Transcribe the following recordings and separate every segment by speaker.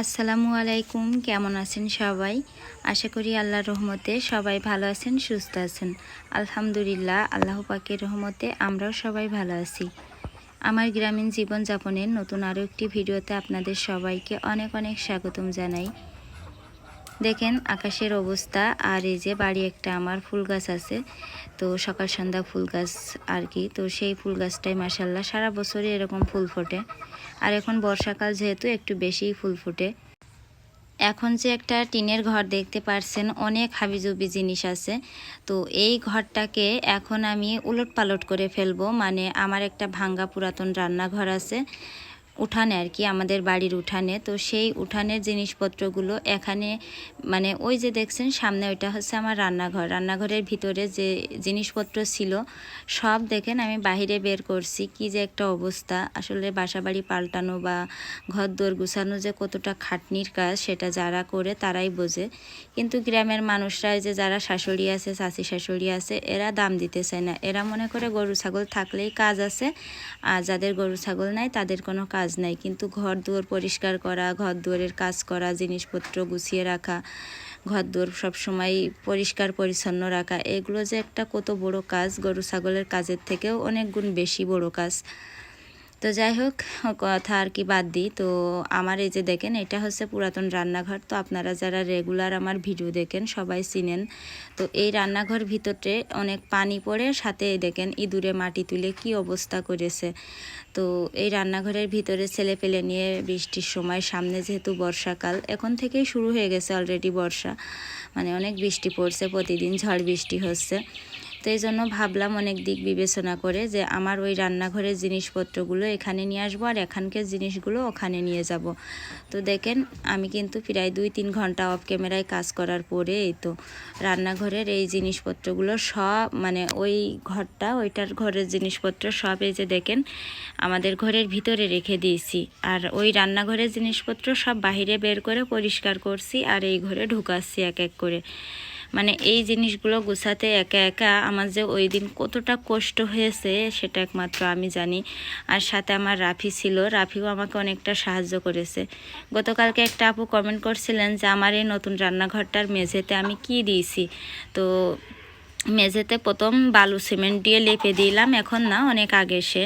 Speaker 1: আসসালামু আলাইকুম, কেমন আছেন সবাই? আশা করি আল্লাহর রহমতে সবাই ভালো আছেন, সুস্থ আছেন। আলহামদুলিল্লাহ, আল্লাহ পাকের রহমতে আমরাও সবাই ভালো আছি। আমার গ্রামীণ জীবনযাপনের নতুন আরও একটি ভিডিওতে আপনাদের সবাইকে অনেক অনেক স্বাগতম জানাই। দেখেন আকাশের অবস্থা আর এই যে বাড়ি একটা আমার ফুল গাছ আছে। তো সকাল সন্ধ্যা ফুল গাছ আর কি। তো সেই ফুল গাছটাই মাসাল্লাহ সারা বছরই এরকম ফুল ফোটে। আর এখন বর্ষাকাল যেহেতু একটু বেশিই ফুল ফোটে। এখন যে একটা টিনের ঘর দেখতে পারছেন, অনেক হাবিজুবি জিনিস আছে। তো এই ঘরটাকে এখন আমি উলট পালট করে ফেলব। মানে আমার একটা ভাঙ্গা পুরাতন রান্নাঘর আছে। উঠানে আর কি, আমাদের বাড়ির উঠানে। তো সেই উঠানের জিনিসপত্রগুলো এখানে মানে ওই যে দেখছেন সামনে ওইটা হচ্ছে আমার রান্নাঘর। রান্নাঘরের ভিতরে যে জিনিসপত্র ছিল, সব দেখেন আমি বাহিরে বের করছি। কি যে একটা অবস্থা। আসলে বাসাবাড়ি পাল্টানো বা ঘর দোর গুছানো যে কতটা খাটনির কাজ, সেটা যারা করে তারাই বোঝে। কিন্তু গ্রামের মানুষরা যে যারা শাশুড়ি আছে চাষি শাশুড়ি আছে, এরা দাম দিতে চায় না। এরা মনে করে গরু ছাগল থাকলেই কাজ আছে, আর যাদের গরু ছাগল নাই, তাদের কোনো কাজ নাই। কিন্তু ঘর দুয়ার পরিষ্কার করা ঘর দুয়ারের কাজ করা, জিনিসপত্র গুছিয়ে রাখা ঘর দুয়ার সবসময় পরিষ্কার, পরিচ্ছন্ন রাখা, এগুলো যে একটা কত বড় কাজ, গরু, ছাগলের কাজের থেকেও অনেক গুণ বেশি বড় কাজ। তো যাই হোক, কথা আর কি বাদ দিই। তো আমার এই যে দেখেন, এটা হচ্ছে পুরাতন রান্নাঘর। তো আপনারা যারা রেগুলার আমার ভিডিও দেখেন, সবাই চিনেন। তো এই রান্নাঘর ভিতরে অনেক পানি পড়ে, সাথে দেখেন ইঁদুরে মাটি তুলে কি অবস্থা করেছে। তো এই রান্নাঘরের ভিতরে ছেলে পেলে নিয়ে বৃষ্টির সময়, সামনে যেহেতু বর্ষাকাল, এখন থেকেই শুরু হয়ে গেছে অলরেডি বর্ষা। মানে অনেক বৃষ্টি পড়ছে, প্রতিদিন ঝড় বৃষ্টি হচ্ছে। তো এই জন্য ভাবলাম অনেক দিক বিবেচনা করে যে আমার ওই রান্নাঘরের জিনিসপত্রগুলো এখানে নিয়ে আসব আর এখানকার জিনিসগুলো ওখানে নিয়ে যাব। তো দেখেন, আমি কিন্তু প্রায় দুই তিন ঘণ্টা অফ ক্যামেরায় কাজ করার পরে এই তো রান্নাঘরের এই জিনিসপত্রগুলো সব মানে ওই ঘরটা, ওইটার ঘরের জিনিসপত্র সব এই যে দেখেন, আমাদের ঘরের ভিতরে রেখে দিয়েছি। আর ওই রান্নাঘরের জিনিসপত্র সব বাহিরে বের করে পরিষ্কার করছি আর এই ঘরে ঢুকাচ্ছি এক এক করে। মানে এই জিনিসগুলো গুছাতে একা একা আমার যে ওই দিন কতটা কষ্ট হয়েছে, সেটা একমাত্র আমি জানি। আর সাথে আমার রাফি ছিল, রাফিও আমাকে অনেকটা সাহায্য করেছে। গতকালকে একটা আপু কমেন্ট করছিলেন যে, আমার এই নতুন রান্নাঘরটার মেঝেতে আমি কি দিয়েছি? তো মেঝেতে প্রথম বালু সিমেন্ট দিয়ে লেপে দিলাম। এখন না, অনেক আগে সে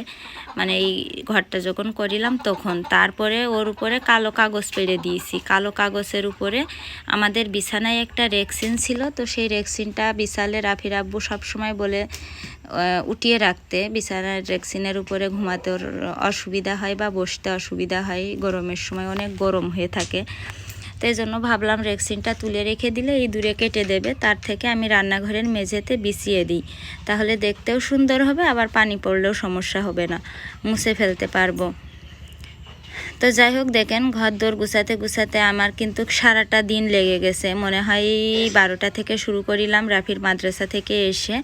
Speaker 1: মানে এই ঘরটা যখন করিলাম তখন। তারপরে ওর উপরে কালো কাগজ পেড়ে দিয়েছি। কালো কাগজের উপরে আমাদের বিছানায় একটা রেক্সিন ছিল। তো সেই রেক্সিনটা বিশালে রাফির আব্বু সবসময় বলে উঠিয়ে রাখতে। বিছানার রেক্সিনের উপরে ঘুমাতে অসুবিধা হয় বা বসতে অসুবিধা হয়। গরমের সময় অনেক গরম হয়ে থাকে। তাই জন্য ভাবলাম রেক্সিনটা তুলে রেখে দিলে এই দূরে কেটে দেবে, তার থেকে আমি রান্নাঘরের মেঝেতে বিছিয়ে দিই। তাহলে দেখতেও সুন্দর হবে, আবার পানি পড়লেও সমস্যা হবে না। মুছে ফেলতে পারব। তো যাই হোক, দেখেন ঘর দোর গুছাতে গুছাতে আমার কিন্তু সারাটা দিন লেগে গেছে। মনে হয় বারোটা থেকে শুরু করিলাম রাফির মাদ্রাসা থেকে এসে।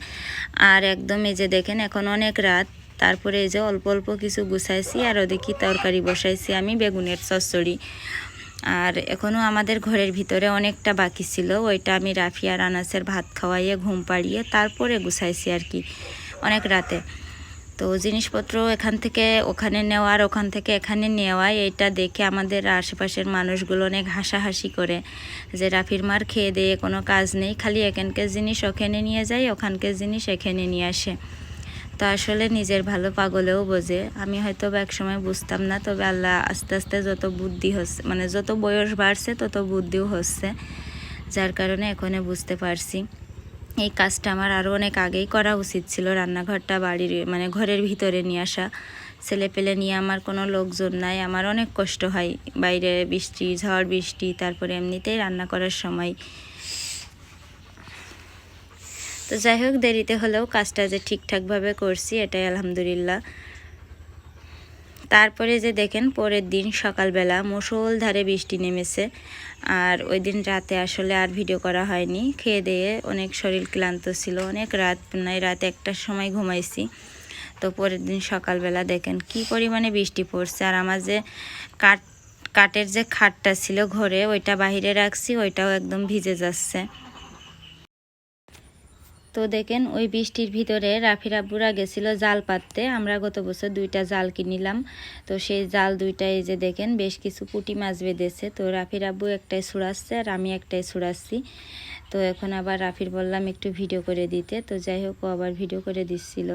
Speaker 1: আর একদম এই যে দেখেন, এখন অনেক রাত। তারপরে এই যে অল্প অল্প কিছু গুছাইছি, আর ওদিকে তরকারি বসাইছি আমি বেগুনের চচ্চড়ি। আর এখনও আমাদের ঘরের ভিতরে অনেকটা বাকি ছিল। ওইটা আমি রাফিয়া রানাসের ভাত খাওয়াইয়ে ঘুম পাড়িয়ে তারপরে গুছাইছি আর কি, অনেক রাতে। তো জিনিসপত্র এখান থেকে ওখানে নেওয়ার, ওখান থেকে এখানে নেওয়া এটা দেখে আমাদের আশেপাশের মানুষগুলো অনেক হাসাহাসি করে যে রাফির মার খেয়ে দিয়ে কোনো কাজ নেই, খালি এখানকার জিনিস ওখানে নিয়ে যায়, ওখানকার জিনিস এখানে নিয়ে আসে। তো আসলে নিজের ভালো পাগলেও বোঝে। আমি হয়তো এক সময় বুঝতাম না, তবে আল্লাহ আস্তে আস্তে যত বুদ্ধি হচ্ছে মানে যত বয়স বাড়ছে তত বুদ্ধিও হচ্ছে, যার কারণে এখনে বুঝতে পারছি। এই কাজটা আমার আরও অনেক আগেই করা উচিত ছিল, রান্নাঘরটা, বাড়ির মানে ঘরের ভিতরে নিয়ে আসা। ছেলে পেলে নিয়ে আমার কোনো লোকজন নাই, আমার অনেক কষ্ট হয়। বাইরে বৃষ্টি, ঝড় বৃষ্টি, তারপরে এমনিতেই রান্না করার সময় তো যাই হোক, দেরিতে হলেও কাজটা যে ঠিকঠাকভাবে করছি, এটাই আলহামদুলিল্লাহ। তারপরে যে দেখেন, পরের দিন সকালবেলা ধারে বৃষ্টি নেমেছে। আর ওই দিন রাতে আসলে আর ভিডিও করা হয়নি। খেয়ে দিয়ে অনেক শরীর ক্লান্ত ছিল, অনেক রাত নাই রাতে একটার সময় ঘুমাইছি। তো পরের দিন সকালবেলা দেখেন, কি পরিমাণে বৃষ্টি পড়ছে। আর আমার যে কাঠ, কাঠের যে খাটটা ছিল ঘরে, ওইটা বাহিরে রাখছি, ওইটাও একদম ভিজে যাচ্ছে। তো দেখেন, ওই বৃষ্টির ভিতরে রাফির আব্বুরা গেছিল জাল পাততে। আমরা গত বছর দুইটা জাল কিনিলাম। তো সেই জাল দুইটা এই যে দেখেন, বেশ কিছু পুঁটি মাছ বেঁধেছে। তো রাফির আব্বু একটাই ছুড়াচ্ছে আর আমি একটাই ছুড়াচ্ছি। তো এখন আবার রাফির বললাম একটু ভিডিও করে দিতে। তো যাই হোক, ও আবার ভিডিও করে দিচ্ছিল।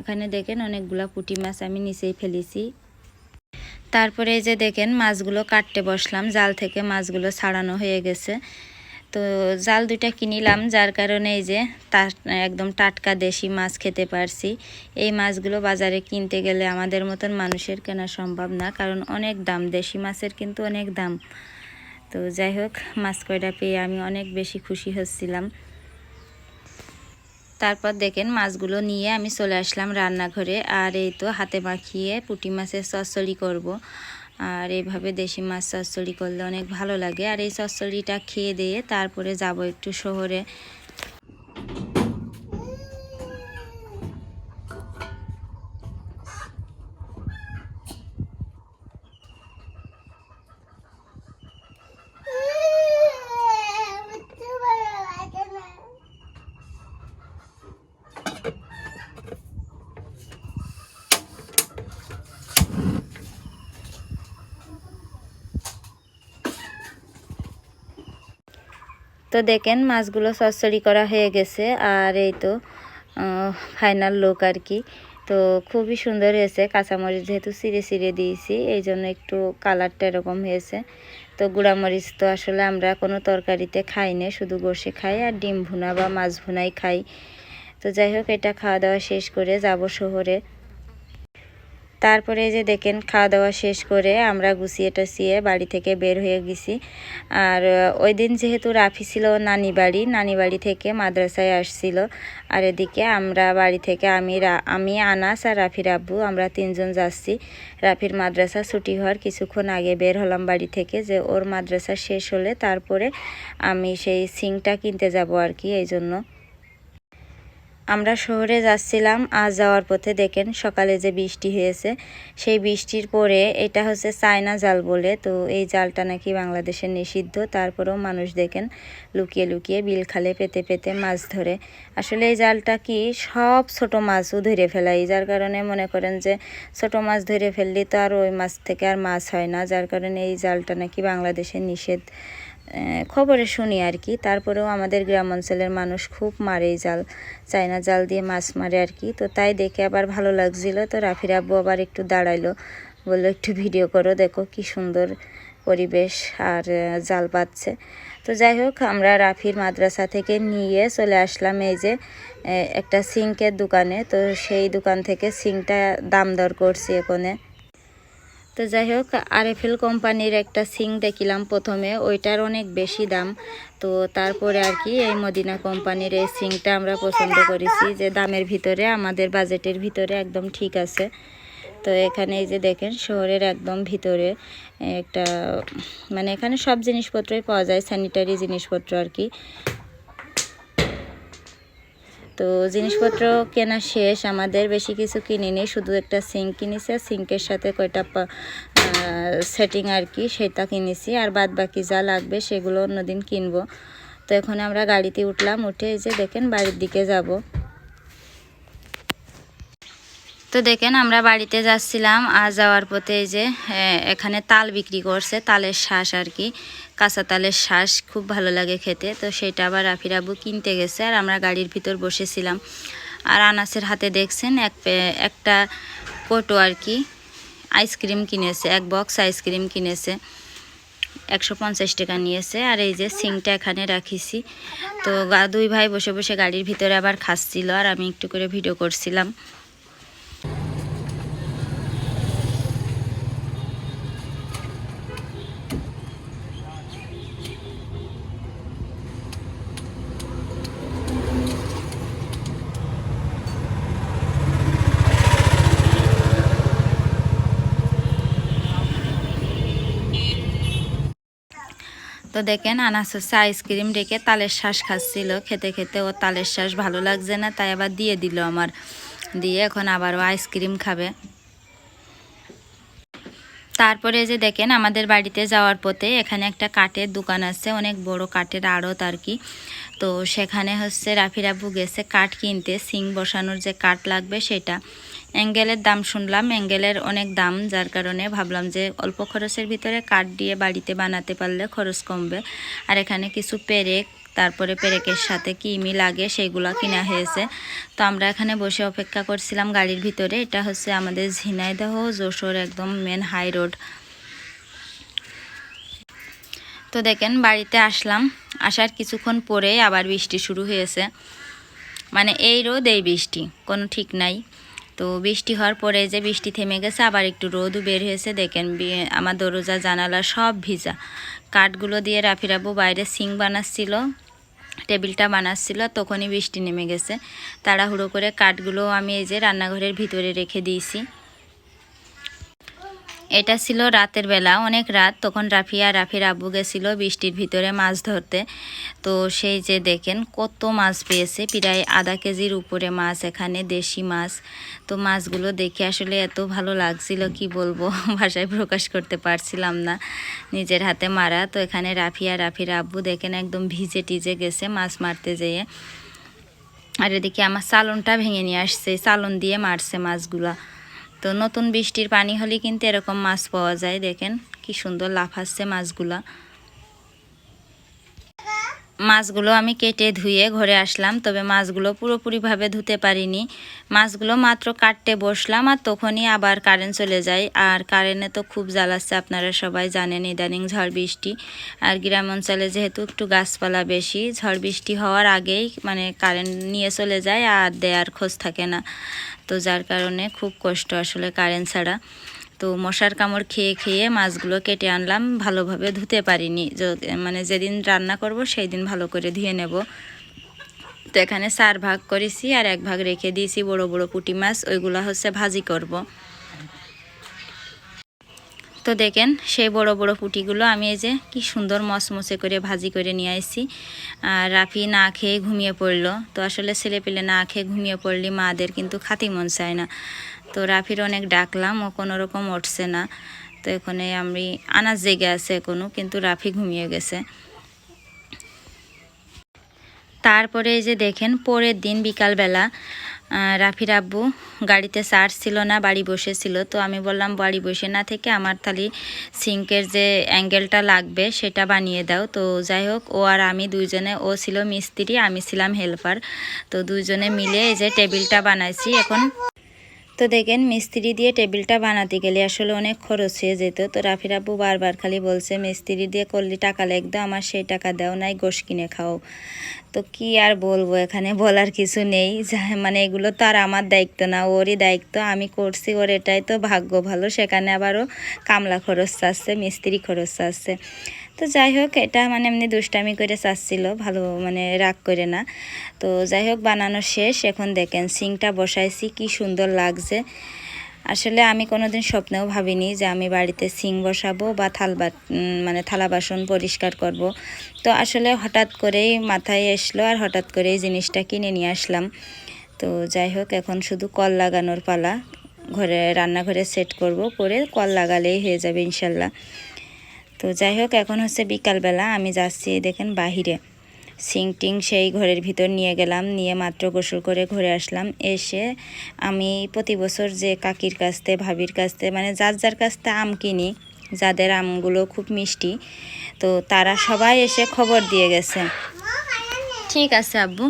Speaker 1: এখানে দেখেন অনেকগুলা পুঁটি মাছ আমি নিচেই ফেলেছি। তারপরে এই যে দেখেন, মাছগুলো কাটতে বসলাম। জাল থেকে মাছগুলো ছাড়ানো হয়ে গেছে। তো জাল দুইটা কিনিলাম, যার কারণে এই যে একদম টাটকা দেশি মাছ খেতে পারছি। এই মাছগুলো বাজারে কিনতে গেলে আমাদের মতন মানুষের কেনা সম্ভব না, কারণ অনেক দাম, দেশি মাছের কিন্তু অনেক দাম। তো যাই হোক, মাছ কয়টা পেয়ে আমি অনেক বেশি খুশি হচ্ছিলাম। তারপর দেখেন মাছগুলো নিয়ে আমি চলে আসলাম রান্নাঘরে, আর এই তো হাতে মাখিয়ে পুঁটি মাছের চচ্চড়ি করব। আর এভাবে দেশি মাছ চচ্চড়ি করলে অনেক ভালো লাগে। আর এই চচ্চড়িটা খেয়ে দিয়ে তারপরে যাব একটু শহরে। তো দেখেন মাছগুলো চচ্চড়ি করা হয়ে গেছে আর এই তো ফাইনাল লুক আর কি। তো খুবই সুন্দর হয়েছে, কাঁচামরিচ যেহেতু চিড়ে চিড়ে দিয়েছি, এই জন্য একটু কালারটা এরকম হয়েছে। তো গুঁড়ামরিচ তো আসলে আমরা কোনো তরকারিতে খাই না, শুধু বসে খাই আর ডিম ভুনা বা মাছ ভুনাই খাই। তো যাই হোক, এটা খাওয়া দাওয়া শেষ করে যাব শহরে। তারপরে যে দেখেন, খাওয়া দাওয়া শেষ করে আমরা গুছিয়ে টাছিয়ে বাড়ি থেকে বের হয়ে গেছি। আর ওই দিন যেহেতু রাফি ছিল নানি বাড়ি নানি বাড়ি থেকে মাদ্রাসায় আসছিল। আর এদিকে আমরা বাড়ি থেকে আমি আমি, আনাস আর রাফির আব্বু আমরা তিনজন যাচ্ছি। রাফির মাদ্রাসা ছুটি হওয়ার কিছুক্ষণ আগে বের হলাম বাড়ি থেকে যে ওর মাদ্রাসা শেষ হলে তারপরে আমি সেই সিংটা কিনতে যাব আর কি, এই জন্য। আমরা শহরে যাচ্ছিলাম, আজ যাওয়ার পথে দেখেন সকালে যে বৃষ্টি হয়েছে, সেই বৃষ্টির পরে এটা হচ্ছে চায়না জাল বলে, তো এই জালটা নাকি বাংলাদেশের নিষিদ্ধ, তারপরেও মানুষ দেখেন লুকিয়ে লুকিয়ে বিল খালে পেতে পেতে মাছ ধরে। আসলে এই জালটা কি সব ছোট মাছও ধরে ফেলাই, যার কারণে মনে করেন যে ছোট মাছ ধরে ফেললে তো আর ওই মাছ থেকে আর মাছ হয় না, যার কারণে এই জালটা নাকি বাংলাদেশের নিষেধ। খবরে শুনি আর কি। তারপরেও আমাদের গ্রাম অঞ্চলের মানুষ খুব মারে জাল, চায়না জাল দিয়ে মাছ মারে আর কি। তো তাই দেখে আবার ভালো লাগছিল। তো রাফির আব্বু আবার একটু দাঁড়াইলো, বলল, একটু ভিডিও করো, দেখো কি সুন্দর পরিবেশ আর জাল পাচ্ছে। তো যাই হোক, আমরা রাফির মাদ্রাসা থেকে নিয়ে চলে আসলাম এই যে একটা সিঙ্কের দোকানে। তো সেই দোকান থেকে সিঙ্কটা দাম দর করছি এখানে। তো যাই হোক, আরএফএল কোম্পানির একটা সিং দেখিলাম প্রথমে, ওইটার অনেক বেশি দাম। তো তারপরে আর কি, এই মদিনা কোম্পানির এই সিংটা আমরা পছন্দ করেছি যে দামের ভিতরে, আমাদের বাজেটের ভিতরে একদম ঠিক আছে। তো এখানে এই যে দেখেন, শহরের একদম ভিতরে একটা মানে এখানে সব জিনিসপত্রই পাওয়া যায় স্যানিটারি জিনিসপত্র আর কি। তো জিনিসপত্র কেনা শেষ, আমাদের বেশি কিছু কিনিনি, শুধু একটা সিঙ্ক কিনেছি আর সিঙ্কের সাথে কয়টা সেটিং আর কি সেটা কিনেছি আর বাদ বাকি যা লাগবে সেগুলো অন্যদিন কিনবো। তো এখন আমরা গাড়িতে উঠলাম, উঠে যে দেখেন বাড়ির দিকে যাব। তো দেখেন আমরা বাড়িতে যাচ্ছিলাম, আর যাওয়ার পথে এই যে এখানে তাল বিক্রি করছে, তালের শ্বাস আর কি। কাঁচা তালের শ্বাস খুব ভালো লাগে খেতে, তো সেটা আবার রাফির আবু কিনতে গেছে আর আমরা গাড়ির ভিতর বসেছিলাম। আর আনাসের হাতে দেখছেন এক একটা কোটো আর কি আইসক্রিম কিনেছে, এক বক্স আইসক্রিম কিনেছে, একশো পঞ্চাশ টাকা নিয়েছে। আর এই যে সিংটা এখানে রাখিছি। তো দুই ভাই বসে বসে গাড়ির ভিতরে আবার খাচ্ছিল আর আমি একটু করে ভিডিও করছিলাম। তো দেখেন আনাস হচ্ছে আইসক্রিম রেখে তালের শ্বাস খাচ্ছিল। খেতে খেতে ও তালের শ্বাস ভালো লাগছে না, তাই আবার দিয়ে দিল আমার। দিয়ে এখন আবার ও আইসক্রিম খাবে। তারপরে যে দেখেন আমাদের বাড়িতে যাওয়ার পথে এখানে একটা কাঠের দোকান আছে, অনেক বড় কাঠের আড়ত আর কি। তো সেখানে হচ্ছে রাফিরাবু গেছে কাঠ কিনতে, সিং বসানোর যে কাঠ লাগবে সেটা। অ্যাঙ্গেলের দাম শুনলাম, অ্যাঙ্গেলের অনেক দাম, যার কারণে ভাবলাম যে অল্প খরচের ভিতরে কাঠ দিয়ে বাড়িতে বানাতে পারলে খরচ কমবে। আর এখানে কিছু পেরেক, তারপরে পেরেকের সাথে কি মি লাগে সেগুলো কিনা হয়েছে। তো আমরা এখানে বসে অপেক্ষা করছিলাম গাড়ির ভিতরে, এটা হচ্ছে আমাদের ঝিনাইদহ যশোর একদম মেন হাই রোড তো দেখেন, বাড়িতে আসলাম, আসার কিছুক্ষণ পরে আবার বৃষ্টি শুরু হয়েছে। মানে এই রোদ এই বৃষ্টি, কোনো ঠিক নাই। তো বৃষ্টি হওয়ার পরে যে বৃষ্টি থেমে গেছে, আবার একটু রোদও বের হয়েছে। দেখেন আমার দরজা, জানালা সব ভিজা। কাঠগুলো দিয়ে রাফিরাবু বাইরে সিং বানাচ্ছিল, টেবিলটা বানাচ্ছিল, তখনই বৃষ্টি নেমে গেছে। তাড়াহুড়ো করে কাঠগুলো আমি এই যে রান্নাঘরের ভিতরে রেখে দিয়েছি। এটা ছিল রাতের বেলা, অনেক রাত। তখন রাফিয়া রাফির আব্বু গেছিল বৃষ্টির ভিতরে মাছ ধরতে। তো সেই যে দেখেন, কত মাছ পেয়েছে, প্রায় আধা কেজির উপরে মাছ, এখানে দেশি মাছ। তো মাছগুলো দেখে আসলে এত ভালো লাগছিল, কি বলব? ভাষায় প্রকাশ করতে পারছিলাম না। নিজের হাতে মারা। তো এখানে রাফিয়া, রাফির আব্বু দেখেন একদম ভিজে টিজে গেছে মাছ মারতে যেয়ে। আর এদিকে আমার চালনটা ভেঙে নিয়ে আসছে চালন দিয়ে মারছে মাছগুলা। তো নতুন বৃষ্টির পানি হলে কিন্তু এরকম মাছ পাওয়া যায়, দেখেন কি সুন্দর লাফাচ্ছে মাছগুলা। মাছগুলো আমি কেটে ধুয়ে ঘরে আসলাম, তবে মাছগুলো পুরোপুরিভাবে ধুতে পারিনি। মাছগুলো মাত্র কাটতে বসলাম আর তখনই আবার কারেন্ট চলে যায়, আর কারেন্টে তো খুব জ্বালাচ্ছে আপনারা সবাই জানেন ইদানিং ঝড় বৃষ্টি। আর গ্রাম অঞ্চলে যেহেতু একটু গাছপালা বেশি, ঝড় বৃষ্টি হওয়ার আগেই মানে কারেন্ট নিয়ে চলে যায় আর দেয়ার খোঁজ থাকে না। তো যার কারণে খুব কষ্ট আসলে কারেন্ট ছাড়া। তো মশার কামড় খেয়ে খেয়ে মাছগুলো কেটে আনলাম, ভালোভাবে ধুতে পারিনি। মানে যেদিন রান্না করব সেই দিন ভালো করে ধুয়ে নেব। তো এখানে চার ভাগ করেছি আর এক ভাগ রেখে দিয়েছি বড় বড় পুঁটি মাছ, ওইগুলো হচ্ছে ভাজি করব। তো দেখেন সেই বড় বড় পুঁটিগুলো আমি এই যে কি সুন্দর মচমচে করে ভাজি করে নিয়ে আসছি আর রাফি না খেয়ে ঘুমিয়ে পড়ল। তো আসলে ছেলে পেলে না খেয়ে ঘুমিয়ে পড়লে মাদের কিন্তু খাতি মন চায় না। তো রাফির অনেক ডাকলাম, ও কোনো রকম উঠছে না। তো এখানে আমি আনাজ জেগে আছে এখনও, কিন্তু রাফি ঘুমিয়ে গেছে। তারপরে এই যে দেখেন, পরের দিন বিকালবেলা রাফির আব্বু গাড়িতে চার্জ ছিল না, বাড়ি বসেছিল তো আমি বললাম, বাড়ি বসে না থেকে আমার তালি সিঙ্কের যে অ্যাঙ্গেলটা লাগবে সেটা বানিয়ে দাও। তো যাই হোক, ও আর আমি দুইজনে, ও ছিল মিস্ত্রি, আমি ছিলাম হেল্পার। তো দুইজনে মিলে এই যে টেবিলটা বানাইছি। এখন তো দেখেন মিস্ত্রি দিয়ে টেবিলটা বানাতে গেলে আসলে অনেক খরচ হয়ে যেত। তো রাফির আব্বু বারবার খালি বলছে, মিস্ত্রি দিয়ে করলে টাকা লাগতো আমার সেই টাকা দাও, নাই গোশ কিনে খাও। তো কি আর বলব, এখানে বলার কিছু নেই। মানে এগুলো তো আর আমার দায়িত্ব না, ওরই দায়িত্ব, আমি করছি, ওর এটাই তো ভাগ্য ভালো, সেখানে আবারও কামলা খরচ আসছে, মিস্ত্রি খরচ চাচ্ছে তো যাই হোক, এটা মানে এমনি দুষ্টামি করে চাচ্ছিল, ভালো মানে রাগ করে না। তো যাই হোক, বানানো শেষ। এখন দেখেন, সিংটা বসাইছি, কি সুন্দর লাগছে। আসলে আমি কোনোদিন স্বপ্নেও ভাবিনি যে আমি বাড়িতে সিং বসাবো বা থাল মানে থালা বাসন পরিষ্কার করব। তো আসলে হঠাৎ করেই মাথায় এসলো আর হঠাৎ করেই জিনিসটা কিনে নিয়ে আসলাম। তো যাই হোক, এখন শুধু কল লাগানোর পালা। ঘরে, রান্নাঘরে সেট করব, করে কল লাগালেই হয়ে যাবে ইনশাল্লাহ। তো যাই হোক এখন হচ্ছে বিকালবেলা আমি যাচ্ছি দেখেন বাহিরে সিং টিং সেই ঘরের ভিতর নিয়ে গেলাম নিয়ে মাত্র গোসল করে ঘরে আসলাম এসে আমি প্রতি বছর যে কাকির কাছতে ভাবির কাছতে মানে যার যার কাছতে আম কিনি যাদের আমগুলো খুব মিষ্টি তো তারা সবাই এসে খবর দিয়ে গেছে ঠিক আছে আব্বু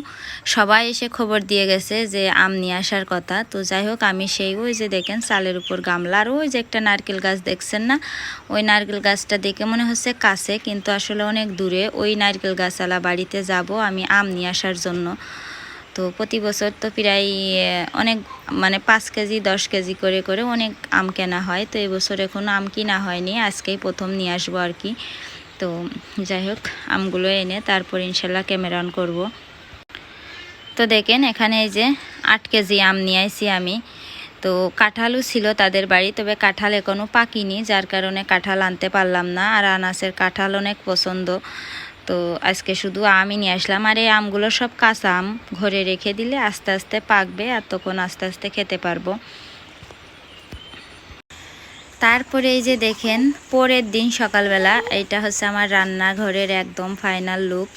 Speaker 1: সবাই এসে খবর দিয়ে গেছে যে আম নিয়ে আসার কথা। তো যাই হোক, আমি সেই ওই যে দেখেন চালের উপর গামলা। আর ওই যে একটা নারকেল গাছ দেখছেন না? ওই নারকেল গাছটা দেখে মনে হচ্ছে কাছে, কিন্তু আসলে অনেক দূরে। ওই নারকেল গাছওয়ালা বাড়িতে যাব আমি আম নিয়ে আসার জন্য। তো প্রতি বছর তো প্রায় অনেক মানে পাঁচ কেজি, দশ কেজি করে করে অনেক আম কেনা হয়। তো এবছর এখনও আম কিনা হয়নি, আজকেই প্রথম নিয়ে আসব আর কি। তো যাই হোক, আমগুলো এনে তারপর ইনশাল্লাহ ক্যামেরা অন করব। তো দেখেন এখানে এই যে আট কেজি আম নিয়ে আইছি আমি। তো কাঁঠালও ছিল তাদের বাড়ি, তবে কাঁঠাল এখনও পাকিনি, যার কারণে কাঁঠাল আনতে পারলাম না। আর আনাসের কাঁঠাল অনেক পছন্দ। তো আজকে শুধু আমই নিয়ে আসলাম। আর এই আমগুলো সব কাঁচা আম, ঘরে রেখে দিলে আস্তে আস্তে পাকবে, আর তখন আস্তে আস্তে খেতে পারব। তারপরে এই যে দেখেন, পরের দিন সকালবেলা, এইটা হচ্ছে আমার রান্নাঘরের একদম ফাইনাল লুক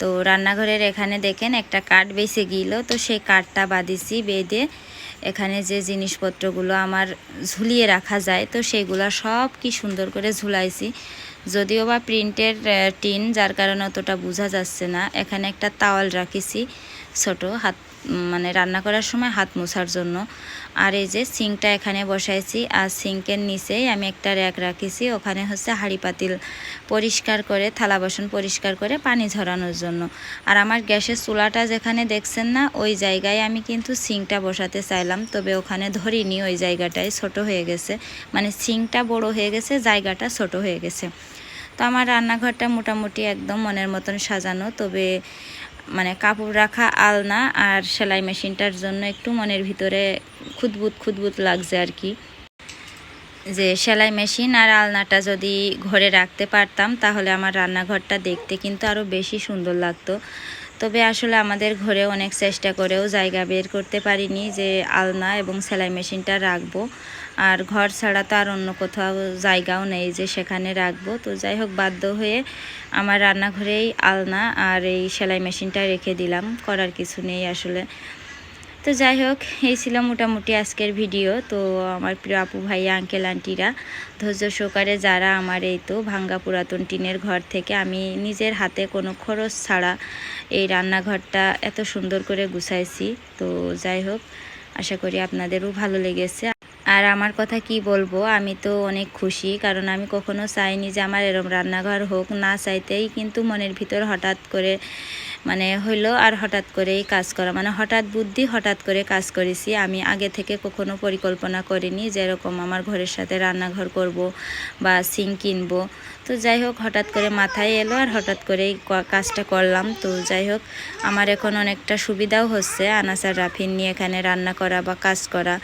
Speaker 1: তো রান্নাঘরের এখানে দেখেন একটা কাঠ বেঁচে গিল, তো সেই কাঠটা বাঁধিছি, বেঁধে এখানে যে জিনিসপত্রগুলো আমার ঝুলিয়ে রাখা যায়, তো সেগুলো সব কি সুন্দর করে ঝুলাইছি। যদিও বা প্রিন্টের টিন, যার কারণে অতটা বোঝা যাচ্ছে না, এখানে একটা তাওয়াল রাখিছি ছোট হাত মানে রান্না করার সময় হাত মোছার জন্য। আর এই যে সিঙ্কটা এখানে বসাইছি, আর সিঙ্কের নিচেই আমি একটা র্যাক রাখিছি। ওখানে হচ্ছে হাঁড়ি পাতিল পরিষ্কার করে, থালা বাসন পরিষ্কার করে পানি ঝরানোর জন্য। আর আমার গ্যাসের চুলাটা যেখানে দেখছেন না, ওই জায়গায় আমি কিন্তু সিঙ্কটা বসাতে চাইলাম। তবে ওখানে ধরিনি, ওই জায়গাটায় ছোট হয়ে গেছে। মানে সিঙ্কটা বড় হয়ে গেছে, জায়গাটা ছোট হয়ে গেছে। তো আমার রান্নাঘরটা মোটামুটি একদম মনের মতন সাজানো। তবে মানে কাপড় রাখা আলনা আর সেলাই মেশিনটার জন্য একটু মনের ভিতরে খুদবুত খুদবুত লাগছে আর কি। যে সেলাই মেশিন আর আলনাটা যদি ঘরে রাখতে পারতাম, তাহলে আমার রান্নাঘরটা দেখতে কিন্তু আরও বেশি সুন্দর লাগতো। তবে আসলে আমাদের ঘরে অনেক চেষ্টা করেও জায়গা বের করতে পারিনি যে আলনা এবং সেলাই মেশিনটা রাখব। আর ঘর ছাড়া তো আর অন্য কোথাও জায়গাও নেই যে সেখানে রাখব। তো যাই হোক, বাধ্য হয়ে আমার রান্নাঘরেই আলনা আর এই সেলাই মেশিনটা রেখে দিলাম, করার কিছু নেই আসলে। তো যাই হোক, এই ছিল মোটামুটি আজকের ভিডিও। তো আমার প্রিয় আপু ভাই আঙ্কেল আন্টিরা ধৈর্য সহকারে যারা আমার এই তো ভাঙ্গা পুরাতন টিনের ঘর থেকে আমি নিজের হাতে কোনো খরচ ছাড়া এই রান্নাঘরটা এত সুন্দর করে গুছাইছি। তো যাই হোক, আশা করি আপনাদেরও ভালো লেগেছে। আর আমার কথা কি বলব? আমি তো অনেক খুশি, কারণ আমি কখনো চাইনি যে আমার এরম রান্নাঘর হোক, না চাইতেই কিন্তু মনের ভিতর হঠাৎ করে মানে হইল আর হঠাৎ করেই কাজ করা। মানে হঠাৎ বুদ্ধি, হঠাৎ করে কাজ করেছি। আমি আগে থেকে কখনো পরিকল্পনা করিনি যেরকম আমার ঘরের সাথে রান্নাঘর করব বা সিং কিনবো। তো যাই হোক, হঠাৎ করে মাথায় এলো আর হঠাৎ করেই কাজটা করলাম। তো যাই হোক, আমার এখন অনেকটা সুবিধাও হচ্ছে। আনাসার রাফিন নিয়ে এখানে রান্না করা বা কাজ করা।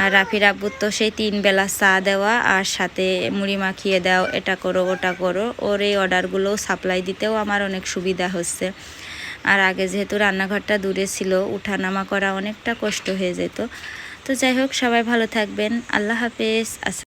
Speaker 1: আর রাফির আব্বুর তো সেই তিন বেলা চা দেওয়া আর সাথে মুড়ি মাখিয়ে দাও, এটা করো, ওটা করো। ওর এই অর্ডারগুলো সাপ্লাই দিতেও আমার অনেক সুবিধা হচ্ছে। আর আগে যেহেতু রান্নাঘরটা দূরে ছিল, উঠানামা করা অনেকটা কষ্ট হয়ে যেত। তো যাই হোক, সবাই ভালো থাকবেন। আল্লাহ হাফেজ।